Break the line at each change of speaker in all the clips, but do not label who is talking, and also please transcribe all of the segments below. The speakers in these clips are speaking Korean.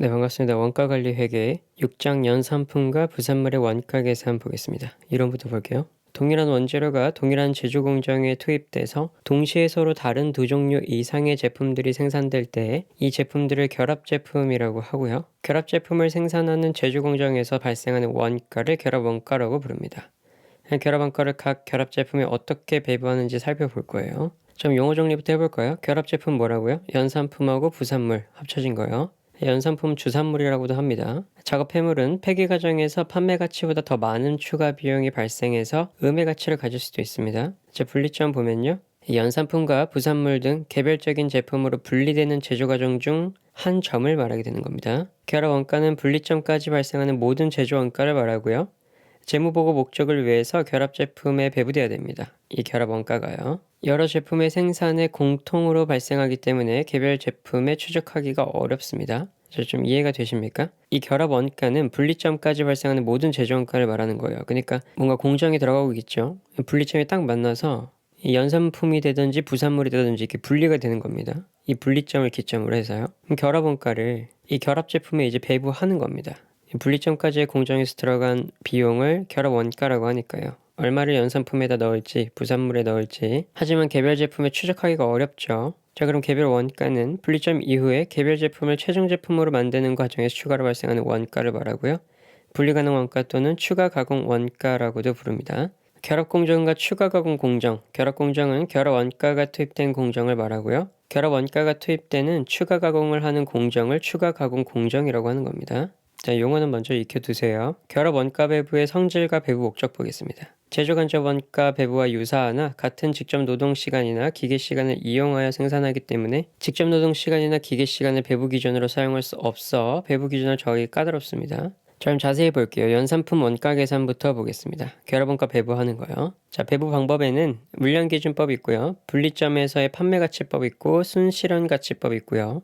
네, 반갑습니다. 원가관리 회계 6장 연산품과 부산물의 원가 계산 보겠습니다. 이론부터 볼게요. 동일한 원재료가 동일한 제조 공정에 투입돼서 동시에 서로 다른 두 종류 이상의 제품들이 생산될 때 이 제품들을 결합 제품이라고 하고요. 결합 제품을 생산하는 제조 공정에서 발생하는 원가를 결합 원가라고 부릅니다. 결합 원가를 각 결합 제품에 어떻게 배부하는지 살펴볼 거예요. 좀 용어 정리부터 해볼까요? 결합 제품 뭐라고요? 연산품하고 부산물 합쳐진 거요. 연산품 주산물이라고도 합니다. 작업 해물은 폐기 과정에서 판매 가치보다 더 많은 추가 비용이 발생해서 음의 가치를 가질 수도 있습니다. 제 분리점 보면요. 이 연산품과 부산물 등 개별적인 제품으로 분리되는 제조 과정 중 한 점을 말하게 되는 겁니다. 결합 원가는 분리점까지 발생하는 모든 제조 원가를 말하고요. 재무보고 목적을 위해서 결합 제품에 배부돼야 됩니다. 이 결합 원가가요. 여러 제품의 생산에 공통으로 발생하기 때문에 개별 제품에 추적하기가 어렵습니다. 저좀 이해가 되십니까? 이 결합 원가는 분리점까지 발생하는 모든 제조 원가를 말하는 거예요. 그러니까 뭔가 공정에 들어가고 있겠죠. 분리점이 딱 만나서 이 연산품이 되든지 부산물이 되든지 이렇게 분리가 되는 겁니다. 이 분리점을 기점으로 해서요. 결합 원가를 이 결합 제품에 이제 배부하는 겁니다. 이 분리점까지의 공정에서 들어간 비용을 결합 원가라고 하니까요. 얼마를 연산품에다 넣을지 부산물에 넣을지 하지만 개별 제품에 추적하기가 어렵죠. 자 그럼 개별 원가는 분리점 이후에 개별 제품을 최종 제품으로 만드는 과정에서 추가로 발생하는 원가를 말하고요. 분리 가능 원가 또는 추가 가공 원가라고도 부릅니다. 결합 공정과 추가 가공 공정. 결합 공정은 결합 원가가 투입된 공정을 말하고요. 결합 원가가 투입되는 추가 가공을 하는 공정을 추가 가공 공정이라고 하는 겁니다. 자, 용어는 먼저 익혀두세요. 결합 원가 배부의 성질과 배부 목적 보겠습니다. 제조 간접 원가 배부와 유사하나 같은 직접 노동 시간이나 기계 시간을 이용하여 생산하기 때문에 직접 노동 시간이나 기계 시간을 배부 기준으로 사용할 수 없어 배부 기준을 정하기 까다롭습니다. 자, 그럼 자세히 볼게요. 연산품 원가 계산부터 보겠습니다. 결합 원가 배부하는 거요. 자, 배부 방법에는 물량 기준법이 있고요. 분리점에서의 판매 가치법 있고 순실현 가치법 있고요.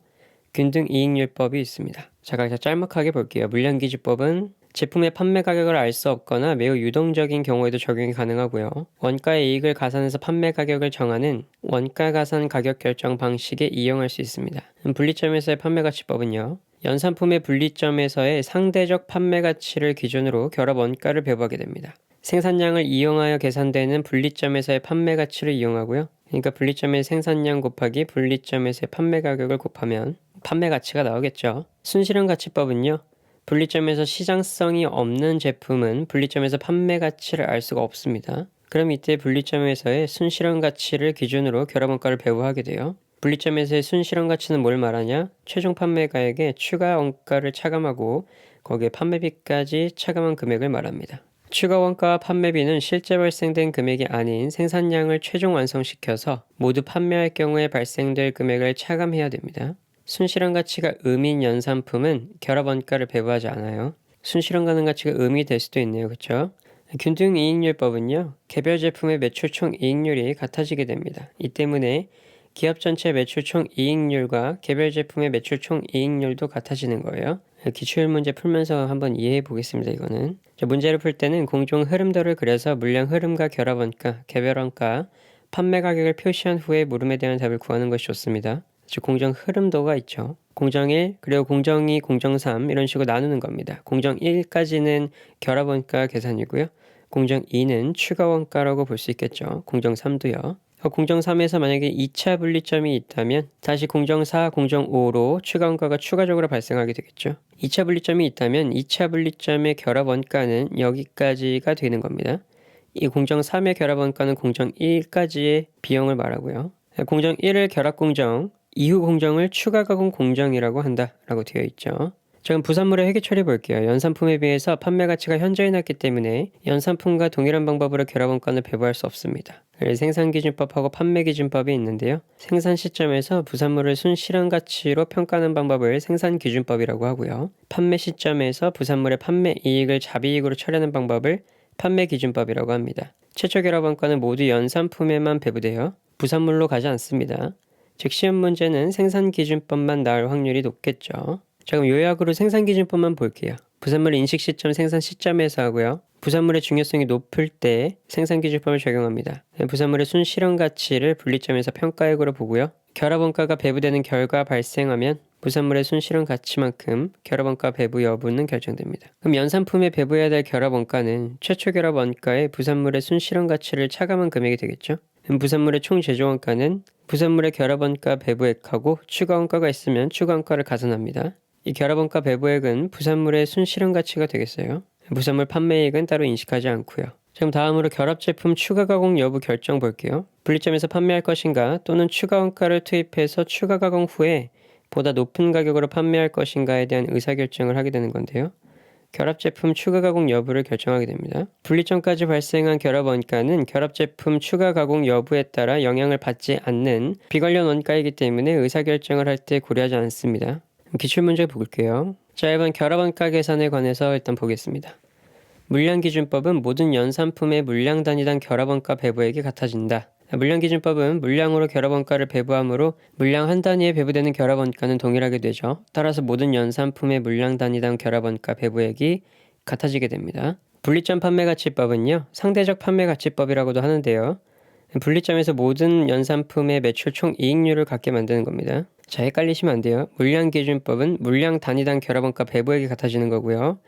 균등 이익률법이 있습니다. 자, 각자 짤막하게 볼게요. 물량기준법은 제품의 판매 가격을 알 수 없거나 매우 유동적인 경우에도 적용이 가능하고요. 원가의 이익을 가산해서 판매 가격을 정하는 원가 가산 가격 결정 방식에 이용할 수 있습니다. 분리점에서의 판매 가치법은요. 연산품의 분리점에서의 상대적 판매 가치를 기준으로 결합 원가를 배부하게 됩니다. 생산량을 이용하여 계산되는 분리점에서의 판매 가치를 이용하고요. 그러니까 분리점의 생산량 곱하기 분리점에서의 판매 가격을 곱하면 판매 가치가 나오겠죠. 순실현 가치법은요. 분리점에서 시장성이 없는 제품은 분리점에서 판매 가치를 알 수가 없습니다. 그럼 이때 분리점에서의 순실현 가치를 기준으로 결합 원가를 배부하게 돼요. 분리점에서의 순실현 가치는 뭘 말하냐? 최종 판매 가액에 추가 원가를 차감하고 거기에 판매비까지 차감한 금액을 말합니다. 추가 원가와 판매비는 실제 발생된 금액이 아닌 생산량을 최종 완성시켜서 모두 판매할 경우에 발생될 금액을 차감해야 됩니다. 순실현 가치가 음인 연산품은 결합 원가를 배부하지 않아요. 순실현 가능 가치가 음이 될 수도 있네요. 그렇죠? 균등 이익률법은요. 개별 제품의 매출 총 이익률이 같아지게 됩니다. 이 때문에 기업 전체 매출 총 이익률과 개별 제품의 매출 총 이익률도 같아지는 거예요. 기출 문제 풀면서 한번 이해해 보겠습니다. 이거는 문제를 풀 때는 공정 흐름도를 그려서 물량 흐름과 결합 원가, 개별 원가, 판매 가격을 표시한 후에 물음에 대한 답을 구하는 것이 좋습니다. 즉 공정 흐름도가 있죠. 공정 1 그리고 공정 2, 공정 3 이런 식으로 나누는 겁니다. 공정 1까지는 결합 원가 계산이고요. 공정 2는 추가 원가라고 볼 수 있겠죠. 공정 3도요. 공정 3에서 만약에 2차 분리점이 있다면 다시 공정 4, 공정 5로 추가 원가가 추가적으로 발생하게 되겠죠. 2차 분리점이 있다면 2차 분리점의 결합 원가는 여기까지가 되는 겁니다. 이 공정 3의 결합 원가는 공정 1까지의 비용을 말하고요. 공정 1을 결합 공정, 이후 공정을 추가 가공 공정이라고 한다라고 되어 있죠. 지금 부산물의 회계 처리 볼게요. 연산품에 비해서 판매 가치가 현저히 낮기 때문에 연산품과 동일한 방법으로 결합원가를 배부할 수 없습니다. 생산기준법하고 판매기준법이 있는데요. 생산 시점에서 부산물을 순실현 가치로 평가하는 방법을 생산기준법이라고 하고요. 판매 시점에서 부산물의 판매 이익을 자비이익으로 처리하는 방법을 판매기준법이라고 합니다. 최초 결합원가는 모두 연산품에만 배부되어 부산물로 가지 않습니다. 즉 시험 문제는 생산 기준법만 나올 확률이 높겠죠. 자 그럼 요약으로 생산 기준법만 볼게요. 부산물 인식 시점 생산 시점에서 하고요. 부산물의 중요성이 높을 때 생산 기준법을 적용합니다. 부산물의 순 실현 가치를 분리점에서 평가액으로 보고요. 결합원가가 배부되는 결과 발생하면 부산물의 순실현 가치만큼 결합원가 배부 여부는 결정됩니다. 그럼 연산품에 배부해야 될 결합원가는 최초 결합원가의 부산물의 순실현 가치를 차감한 금액이 되겠죠. 부산물의 총 제조원가는 부산물의 결합원가 배부액하고 추가원가가 있으면 추가원가를 가산합니다. 이 결합원가 배부액은 부산물의 순실현 가치가 되겠어요. 부산물 판매액은 따로 인식하지 않고요. 지금 다음으로 결합 제품 추가 가공 여부 결정 볼게요. 분리점에서 판매할 것인가 또는 추가 원가를 투입해서 추가 가공 후에 보다 높은 가격으로 판매할 것인가에 대한 의사결정을 하게 되는 건데요. 결합 제품 추가 가공 여부를 결정하게 됩니다. 분리점까지 발생한 결합 원가는 결합 제품 추가 가공 여부에 따라 영향을 받지 않는 비관련 원가이기 때문에 의사결정을 할 때 고려하지 않습니다. 기출문제 볼게요. 자, 이번 결합 원가 계산에 관해서 일단 보겠습니다. 물량 기준법은 모든 연산품의 물량 단위당 결합원가 배부액이 같아진다. 물량기준법은 물량으로 결합원가를 배부하므로 물량 한 단위에 배부되는 결합원가는 동일하게 되죠. 따라서 모든 연산품의 물량 단위당 결합원가 배부액이 같아지게 됩니다. 분리점 판매가치법은요. 상대적 판매가치법이라고도 하는데요. 분리점에서 모든 연산품의 매출 총 이익률을 갖게 만드는 겁니다. 자, 헷갈리시면 안 돼요. 물량 기준법은 물량 단위당 결합원가 배부액이 같아지는 거고요.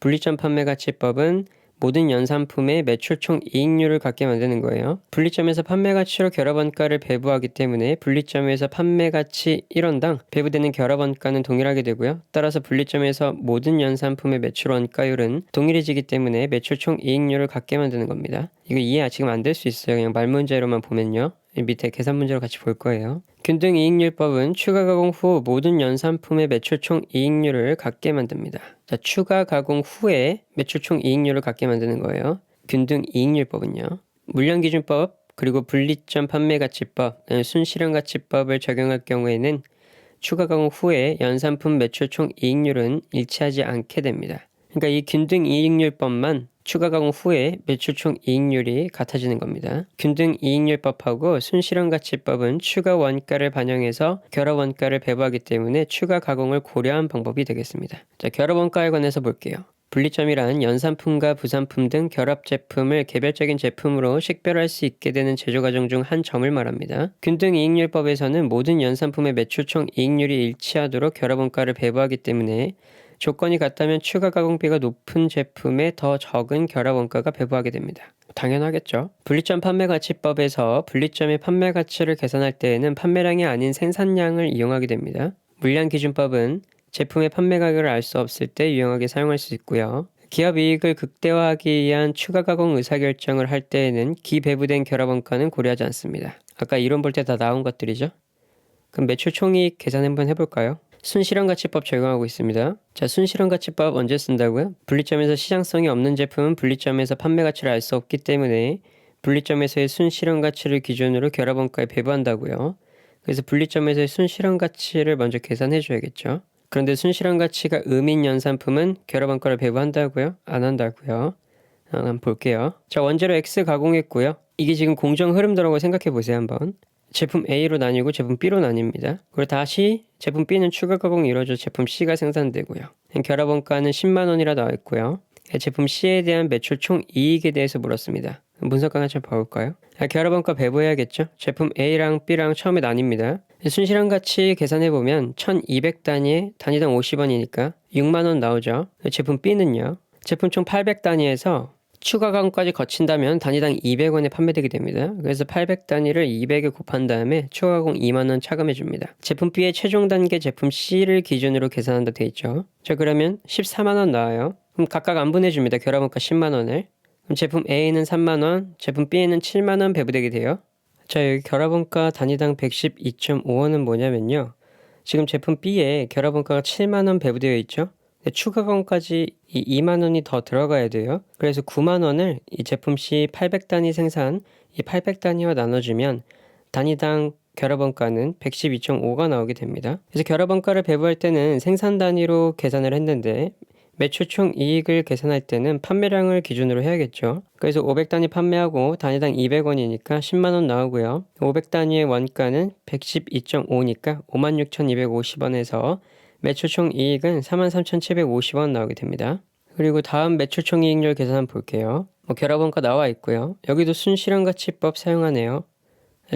분리점 판매가치법은 모든 연산품의 매출 총 이익률을 갖게 만드는 거예요. 분리점에서 판매 가치로 결합 원가를 배부하기 때문에 분리점에서 판매 가치 1원당 배부되는 결합 원가는 동일하게 되고요. 따라서 분리점에서 모든 연산품의 매출 원가율은 동일해지기 때문에 매출 총 이익률을 갖게 만드는 겁니다. 이거 이해 지금 안 될 수 있어요. 그냥 말 문제로만 보면요. 밑에 계산 문제로 같이 볼 거예요. 균등 이익률법은 추가 가공 후 모든 연산품의 매출 총 이익률을 갖게 만듭니다. 자, 추가 가공 후에 매출 총 이익률을 갖게 만드는 거예요. 균등 이익률법은요. 물량 기준법 그리고 분리점 판매 가치법, 순실현 가치법을 적용할 경우에는 추가 가공 후에 연산품 매출 총 이익률은 일치하지 않게 됩니다. 그러니까 이 균등 이익률법만 추가 가공 후에 매출 총 이익률이 같아지는 겁니다. 균등 이익률법하고 순실현 가치법은 추가 원가를 반영해서 결합 원가를 배부하기 때문에 추가 가공을 고려한 방법이 되겠습니다. 자, 결합 원가에 관해서 볼게요. 분리점이란 연산품과 부산품 등 결합 제품을 개별적인 제품으로 식별할 수 있게 되는 제조 과정 중 한 점을 말합니다. 균등 이익률법에서는 모든 연산품의 매출 총 이익률이 일치하도록 결합 원가를 배부하기 때문에 조건이 같다면 추가 가공비가 높은 제품에 더 적은 결합 원가가 배부하게 됩니다. 당연하겠죠. 분리점 판매 가치법에서 분리점의 판매 가치를 계산할 때에는 판매량이 아닌 생산량을 이용하게 됩니다. 물량 기준법은 제품의 판매 가격을 알 수 없을 때 유용하게 사용할 수 있고요. 기업 이익을 극대화하기 위한 추가 가공 의사결정을 할 때에는 기배부된 결합 원가는 고려하지 않습니다. 아까 이론 볼 때 다 나온 것들이죠. 그럼 매출 총이익 계산 한번 해볼까요? 순실현 가치법 적용하고 있습니다. 자, 순실현 가치법 언제 쓴다고요? 분리점에서 시장성이 없는 제품은 분리점에서 판매 가치를 알 수 없기 때문에 분리점에서의 순실현 가치를 기준으로 결합원가에 배부한다고요. 그래서 분리점에서의 순실현 가치를 먼저 계산해 줘야겠죠. 그런데 순실현 가치가 음인 연산품은 결합원가를 배부한다고요? 안 한다고요? 아, 한번 볼게요. 자, 원재료 X 가공했고요. 이게 지금 공정 흐름도라고 생각해 보세요, 한번. 제품 A로 나뉘고 제품 B로 나뉩니다. 그리고 다시 제품 B는 추가 가공이 이루어져 제품 C가 생산되고요. 결합 원가는 10만 원이라 나와 있고요. 제품 C에 대한 매출 총 이익에 대해서 물었습니다. 분석 강화 좀 봐볼까요? 결합 원가 배부해야겠죠? 제품 A랑 B랑 처음에 나뉩니다. 순실한 가치 계산해보면 1200단위에 단위당 50원이니까 6만원 나오죠. 제품 B는요. 제품 총 800단위에서 추가 가공까지 거친다면 단위당 200원에 판매되게 됩니다. 그래서 800 단위를 200에 곱한 다음에 추가 가공 2만원 차감해 줍니다. 제품 B의 최종 단계 제품 C를 기준으로 계산한다 돼 있죠. 자 그러면 14만원 나와요. 그럼 각각 안 보내줍니다. 결합원가 10만원을. 그럼 제품 A는 3만원, 제품 B에는 7만원 배부되게 돼요. 자 여기 결합원가 단위당 112.5원은 뭐냐면요. 지금 제품 B에 결합원가가 7만원 배부되어 있죠. 추가 가공까지 이 2만 원이 더 들어가야 돼요. 그래서 9만 원을 이 제품 시 800단위 생산 이 800단위와 나눠주면 단위당 결합원가는 112.5가 나오게 됩니다. 그래서 결합원가를 배부할 때는 생산 단위로 계산을 했는데 매출 총 이익을 계산할 때는 판매량을 기준으로 해야겠죠. 그래서 500단위 판매하고 단위당 200원이니까 10만원 나오고요. 500단위의 원가는 112.5니까 56,250원에서 매출 총 이익은 43,750원 나오게 됩니다. 그리고 다음 매출 총 이익률 계산 볼게요. 뭐 결합원가 나와 있고요. 여기도 순실현 가치법 사용하네요.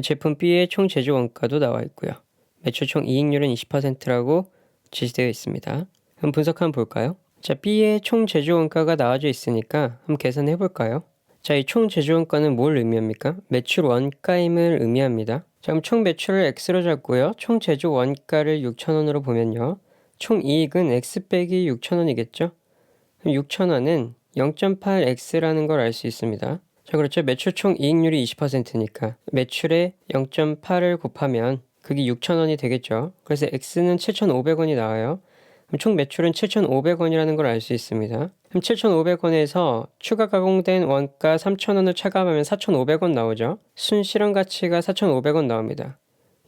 제품 B의 총 제조 원가도 나와 있고요. 매출 총 이익률은 20%라고 지시되어 있습니다. 그럼 분석 한번 볼까요? 자, B의 총 제조 원가가 나와져 있으니까 한번 계산해 볼까요? 자, 이 총 제조 원가는 뭘 의미합니까? 매출 원가임을 의미합니다. 자, 그럼 총 매출을 X로 잡고요. 총 제조 원가를 6,000원으로 보면요. 총 이익은 X 빼기 6,000원이겠죠? 6,000원은 0.8X라는 걸 알 수 있습니다. 자, 그렇죠. 매출 총 이익률이 20%니까 매출에 0.8을 곱하면 그게 6,000원이 되겠죠. 그래서 X는 7,500원이 나와요. 그럼 총 매출은 7,500원이라는 걸 알 수 있습니다. 그럼 7,500원에서 추가 가공된 원가 3,000원을 차감하면 4,500원 나오죠. 순 실현 가치가 4,500원 나옵니다.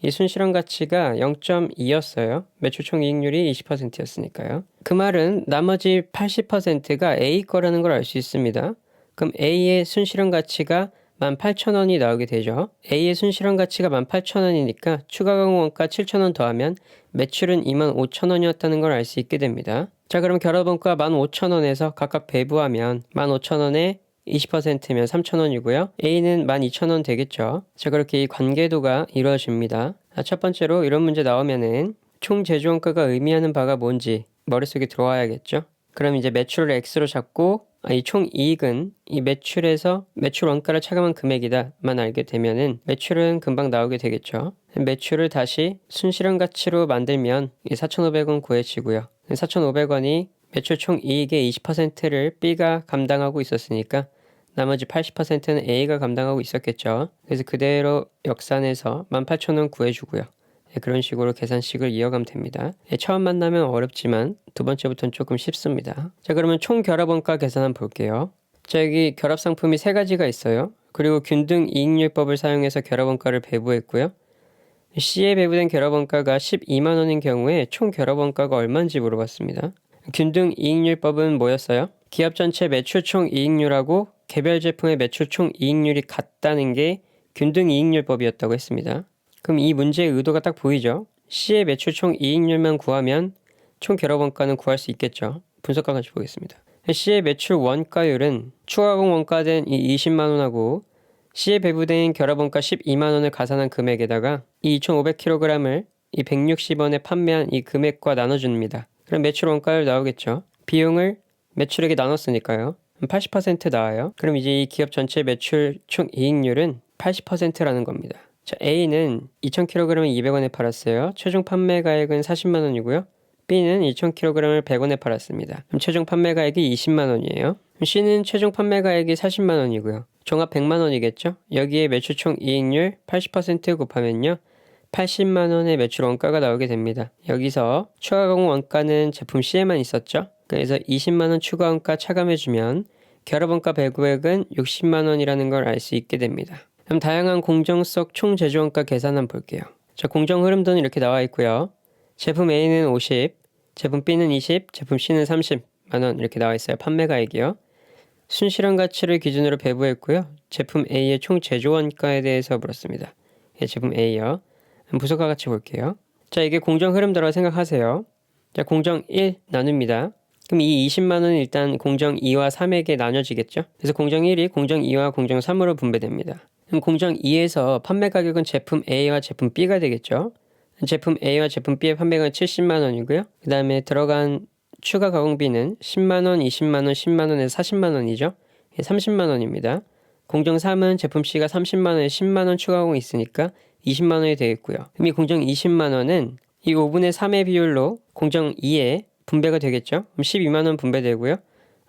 이 순실현 가치가 0.2였어요. 매출 총 이익률이 20%였으니까요. 그 말은 나머지 80%가 A 거라는 걸 알 수 있습니다. 그럼 A의 순실현 가치가 18,000원이 나오게 되죠. A의 순실현 가치가 18,000원이니까 추가 가공 원가 7,000원 더하면 매출은 25,000원이었다는 걸 알 수 있게 됩니다. 자, 그럼 결합원가 15,000원에서 각각 배부하면 15,000원에 20%면 3,000원이고요. A는 12,000원 되겠죠. 자, 그렇게 이 관계도가 이루어집니다. 자, 첫 번째로 이런 문제 나오면은 총 제조원가가 의미하는 바가 뭔지 머릿속에 들어와야겠죠. 그럼 이제 매출을 X로 잡고 아, 이총 이익은 이 매출에서 매출 원가를 차감한 금액이다만 알게 되면은 매출은 금방 나오게 되겠죠. 매출을 다시 순실현 가치로 만들면 이 4,500원 구해지고요. 4,500원이 매출 총 이익의 20%를 B가 감당하고 있었으니까 나머지 80%는 A가 감당하고 있었겠죠. 그래서 그대로 역산해서 18,000원 구해주고요. 네, 그런 식으로 계산식을 이어가면 됩니다. 네, 처음 만나면 어렵지만 두 번째부터는 조금 쉽습니다. 자, 그러면 총 결합원가 계산 한번 볼게요. 자, 여기 결합 상품이 세 가지가 있어요. 그리고 균등 이익률법을 사용해서 결합원가를 배부했고요. C에 배부된 결합원가가 12만 원인 경우에 총 결합원가가 얼마인지 물어봤습니다. 균등 이익률법은 뭐였어요? 기업 전체 매출 총 이익률하고 개별 제품의 매출 총 이익률이 같다는 게 균등 이익률법이었다고 했습니다. 그럼 이 문제의 의도가 딱 보이죠? C의 매출 총 이익률만 구하면 총 결합 원가는 구할 수 있겠죠. 분석과 같이 보겠습니다. C의 매출 원가율은 추가공 원가된 이 20만 원하고 C에 배부된 결합 원가 12만 원을 가산한 금액에다가 이 2,500kg을 이 160원에 판매한 이 금액과 나눠줍니다. 그럼 매출 원가율 나오겠죠. 비용을 매출액에 나눴으니까요. 80% 나와요. 그럼 이제 이 기업 전체 매출 총 이익률은 80%라는 겁니다. 자, A는 2,000kg을 200원에 팔았어요. 최종 판매 가액은 40만 원이고요. B는 2,000kg을 100원에 팔았습니다. 그럼 최종 판매 가액이 20만 원이에요. C는 최종 판매 가액이 40만 원이고요. 종합 100만 원이겠죠? 여기에 매출 총 이익률 80% 곱하면요. 80만 원의 매출 원가가 나오게 됩니다. 여기서 추가 가공 원가는 제품 C에만 있었죠? 그래서 20만 원 추가 원가 차감해주면 결합 원가 배구액은 60만 원이라는 걸 알 수 있게 됩니다. 그럼 다양한 공정 속 총 제조원가 계산 한번 볼게요. 자, 공정 흐름도는 이렇게 나와 있고요. 제품 A는 50, 제품 B는 20, 제품 C는 30만 원 이렇게 나와 있어요. 판매가액이요. 순실현 가치를 기준으로 배부했고요. 제품 A의 총 제조원가에 대해서 물었습니다. 예, 제품 A요. 부속과 같이 볼게요. 자, 이게 공정 흐름도라 생각하세요. 자, 공정 1 나눕니다. 그럼 이 20만 원은 일단 공정 2와 3에게 나눠지겠죠? 그래서 공정 1이 공정 2와 공정 3으로 분배됩니다. 그럼 공정 2에서 판매 가격은 제품 A와 제품 B가 되겠죠. 제품 A와 제품 B의 판매가 70만 원이고요. 그 다음에 들어간 추가 가공비는 10만 원, 20만 원, 10만 원에서 40만 원이죠. 30만 원입니다. 공정 3은 제품 C가 30만 원에 10만 원 추가 가공이 있으니까 20만 원이 되겠고요. 그럼 이 공정 20만 원은 이 5분의 3의 비율로 공정 2에 분배가 되겠죠. 그럼 12만 원 분배되고요.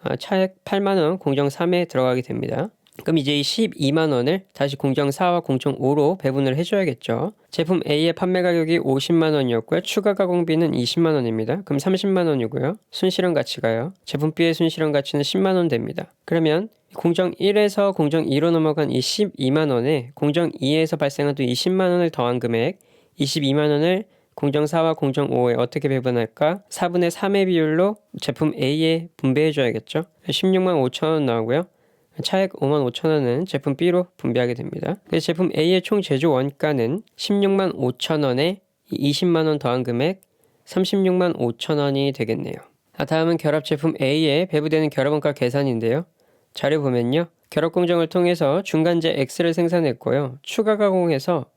아, 차액 8만 원 공정 3에 들어가게 됩니다. 그럼 이제 이 12만 원을 다시 공정 4와 공정 5로 배분을 해줘야겠죠. 제품 A의 판매 가격이 50만 원이었고요. 추가 가공비는 20만 원입니다. 그럼 30만 원이고요. 순실현 가치가요. 제품 B의 순실현 가치는 10만 원 됩니다. 그러면 공정 1에서 공정 2로 넘어간 이 12만 원에 공정 2에서 발생한 또 20만 원을 더한 금액 22만 원을 공정 4와 공정 5에 어떻게 배분할까? 4분의 3의 비율로 제품 A에 분배해 줘야겠죠. 16만 5천 원 나오고요. 차액 5만 5천 원은 제품 B로 분배하게 됩니다. 그래서 제품 A의 총 제조 원가는 16만 5천 원에 20만 원 더한 금액 36만 5천 원이 되겠네요. 아, 다음은 결합 제품 A에 배부되는 결합원가 계산인데요. 자료 보면요. 결합 공정을 통해서 중간재 X를 생산했고요. 추가 가공해서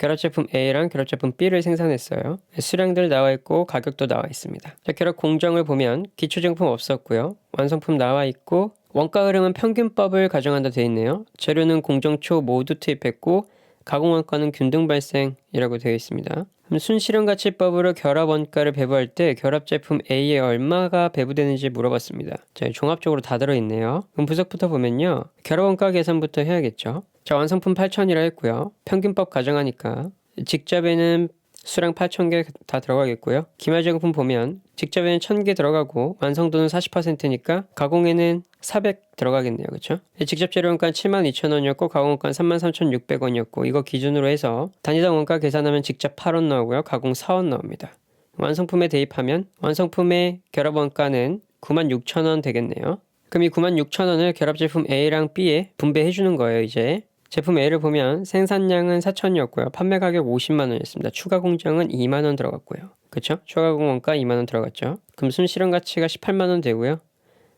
결합 제품 A랑 결합 제품 B를 생산했어요. 수량들 나와 있고 가격도 나와 있습니다. 자, 결합 공정을 보면 기초 제품 없었고요. 완성품 나와 있고 원가 흐름은 평균법을 가정한다 되어 있네요. 재료는 공정 초 모두 투입했고 가공 원가는 균등 발생이라고 되어 있습니다. 그럼 순실현 가치법으로 결합 원가를 배부할 때 결합 제품 A에 얼마가 배부되는지 물어봤습니다. 자, 종합적으로 다 들어 있네요. 그럼 부석부터 보면요. 결합 원가 계산부터 해야겠죠. 자, 완성품 8,000이라 했고요. 평균법 가정하니까 직접에는 수량 8,000개 다 들어가겠고요. 기말 제공품 보면 직접에는 1,000개 들어가고 완성도는 40%니까 가공에는 400 들어가겠네요. 그렇죠? 직접 재료 원가는 72,000원이었고 가공 원가는 33,600원이었고 이거 기준으로 해서 단위당 원가 계산하면 직접 8원 나오고요. 가공 4원 나옵니다. 완성품에 대입하면 완성품의 결합 원가는 96,000원 되겠네요. 그럼 이 96,000원을 결합 제품 A랑 B에 분배해 주는 거예요, 이제. 제품 A를 보면 생산량은 4천이었고요. 판매 가격 50만 원이었습니다. 추가 공정은 2만 원 들어갔고요. 그렇죠? 추가 공원가 2만 원 들어갔죠. 그럼 순실현 가치가 18만 원 되고요.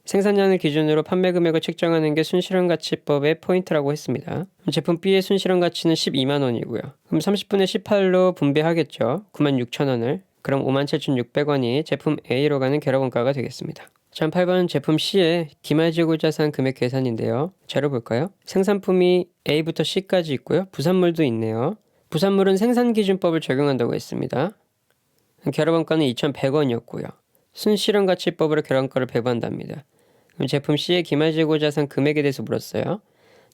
생산량을 기준으로 판매 금액을 책정하는 게 순실현 가치법의 포인트라고 했습니다. 제품 B의 순실현 가치는 12만 원이고요. 그럼 30분의 18로 분배하겠죠. 9만 6천 원을. 그럼 5만 7,600원이 제품 A로 가는 결합 원가가 되겠습니다. 자, 8번 제품 C의 기말재고 자산 금액 계산인데요. 자료 볼까요? 생산품이 A부터 C까지 있고요. 부산물도 있네요. 부산물은 생산기준법을 적용한다고 했습니다. 결합원가는 2,100원이었고요. 순실현가치법으로 결합원가를 배부한답니다. 그럼 제품 C의 기말재고 자산 금액에 대해서 물었어요.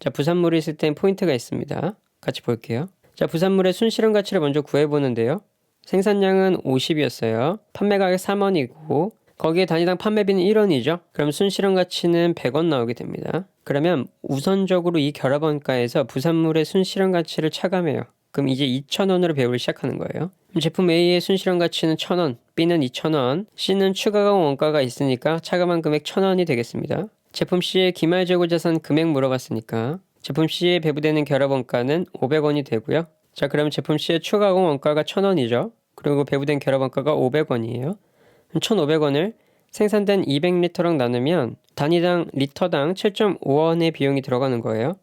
자, 부산물이 있을 땐 포인트가 있습니다. 같이 볼게요. 자, 부산물의 순실현 가치를 먼저 구해보는데요. 생산량은 50이었어요. 판매 가격 3원이고 거기에 단위당 판매비는 1원이죠. 그럼 순실현 가치는 100원 나오게 됩니다. 그러면 우선적으로 이 결합원가에서 부산물의 순실현 가치를 차감해요. 그럼 이제 2,000원으로 배우를 시작하는 거예요. 제품 A의 순실현 가치는 1,000원, B는 2,000원, C는 추가 원가가 있으니까 차감한 금액 1,000원이 되겠습니다. 제품 C의 기말 재고 자산 금액 물어봤으니까 제품 C에 배부되는 결합 원가는 500원이 되고요. 자, 그럼 제품 C의 추가 원가가 1,000원이죠. 그리고 배부된 결합 원가가 500원이에요. 1,500원을 생산된 200리터랑 나누면 단위당 리터당 7.5원의 비용이 들어가는 거예요.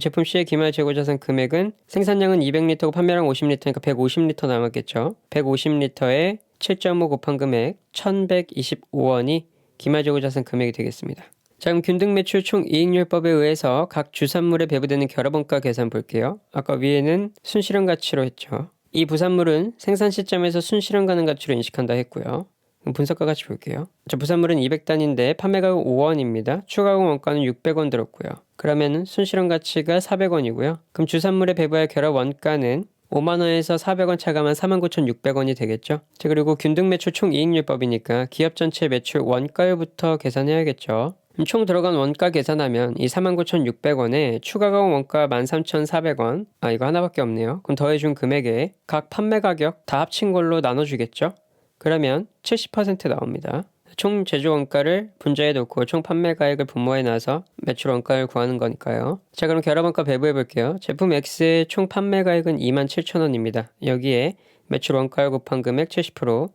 제품 C의 기말 재고 자산 금액은 생산량은 200리터고 판매량 50리터니까 150리터 남았겠죠. 150리터에 7.5 곱한 금액 1,125원이 기말 재고 자산 금액이 되겠습니다. 자, 그럼 균등 매출 총 이익률법에 의해서 각 주산물에 배부되는 결합원가 계산 볼게요. 아까 위에는 순실현 가치로 했죠. 이 부산물은 생산 시점에서 순실현 가능 가치로 인식한다 했고요. 분석과 같이 볼게요. 자, 부산물은 200단인데 판매 가격 5원입니다. 추가 원가는 600원 들었고요. 그러면 순실현 가치가 400원이고요. 그럼 주산물의 배부할 결합 원가는 5만원에서 400원 차감한 49,600원이 되겠죠. 자, 그리고 균등 매출 총 이익률법이니까 기업 전체 매출 원가율부터 계산해야겠죠. 총 들어간 원가 계산하면 이 49,600원에 추가 가공 원가 13,400원 아 이거 하나밖에 없네요. 그럼 더해준 금액에 각 판매 가격 다 합친 걸로 나눠주겠죠. 그러면 70% 나옵니다. 총 제조 원가를 분자에 놓고 총 판매 가액을 분모해 놔서 매출 원가를 구하는 거니까요. 자, 그럼 결합 원가 배부해 볼게요. 제품 X의 총 판매 가액은 27,000원입니다. 여기에 매출 원가를 곱한 금액 70%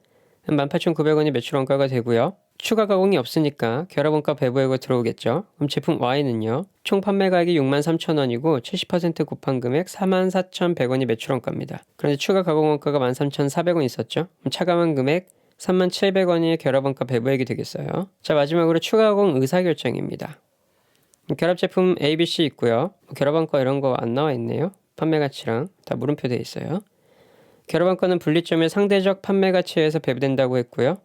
18,900원이 매출 원가가 되고요. 추가 가공이 없으니까 결합 원가 배부액으로 들어오겠죠. 그럼 제품 Y는요. 총 판매 가격이 63,000원이고 70% 곱한 금액 44,100원이 매출 원가입니다. 그런데 추가 가공 원가가 13,400원 있었죠. 그럼 차감한 금액 37,000원이 결합원가 배부액이 되겠어요. 자 마지막으로 추가 가공 의사결정입니다. 결합 제품 A, B, C 있고요. 결합원가 이런 거 안 나와 있네요. 판매 가치랑 다 물음표 되어 있어요. 결합원가는 분리점의 상대적 판매 가치에서 배부된다고 했고요.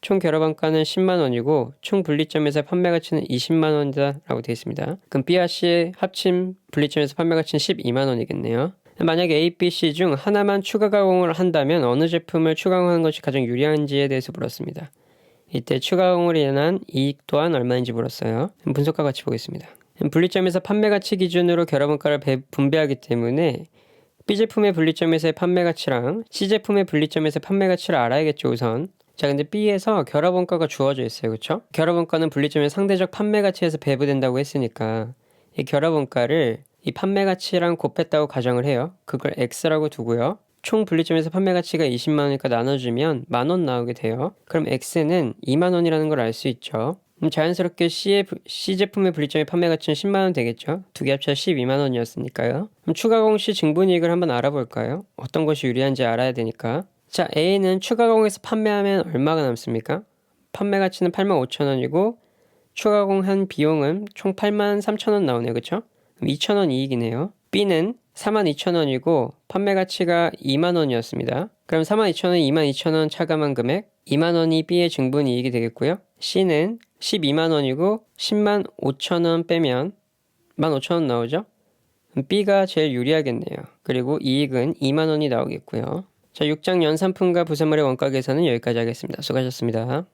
총 결합원가는 10만 원이고 총 분리점에서 판매 가치는 20만 원이다라고 되어 있습니다. 그럼 B와 C의 합친 분리점에서 판매 가치는 12만 원이겠네요. 만약에 A, B, C 중 하나만 추가 가공을 한다면 어느 제품을 추가 가공하는 것이 가장 유리한지에 대해서 물었습니다. 이때 추가 가공으로 인한 이익 또한 얼마인지 물었어요. 분석과 같이 보겠습니다. 분리점에서 판매 가치 기준으로 결합원가를 분배하기 때문에 B 제품의 분리점에서의 판매 가치랑 C 제품의 분리점에서의 판매 가치를 알아야겠죠 우선. 자 근데 B에서 결합원가가 주어져 있어요 그쵸? 결합원가는 분리점의 상대적 판매 가치에서 배부된다고 했으니까 이 결합원가를 이 판매 가치랑 곱했다고 가정을 해요. 그걸 x라고 두고요. 총 분리점에서 판매 가치가 20만 원이니까 나눠주면 만원 나오게 돼요. 그럼 x는 2만 원이라는 걸 알 수 있죠. 그럼 자연스럽게 C의, 부- C 제품의 분리점의 판매 가치는 10만 원 되겠죠? 두 개 합쳐 12만 원이었으니까요. 그럼 추가 공 시 증분이익을 한번 알아볼까요? 어떤 것이 유리한지 알아야 되니까. 자, A는 추가 공에서 판매하면 얼마가 남습니까? 판매 가치는 8만 5천 원이고 추가 공 한 비용은 총 8만 3천 원 나오네요. 그쵸? 그럼 2천 원 이익이네요. B는 4만 2천 원이고 판매 가치가 2만 원이었습니다. 그럼 4만 2천 원, 2만 2천 원 차감한 금액 2만 원이 B의 증분 이익이 되겠고요. C는 12만 원이고 10만 5천 원 빼면 1만 5천 원 나오죠? B가 제일 유리하겠네요. 그리고 이익은 2만 원이 나오겠고요. 자, 6장 연산품과 부산물의 원가 계산은 여기까지 하겠습니다. 수고하셨습니다.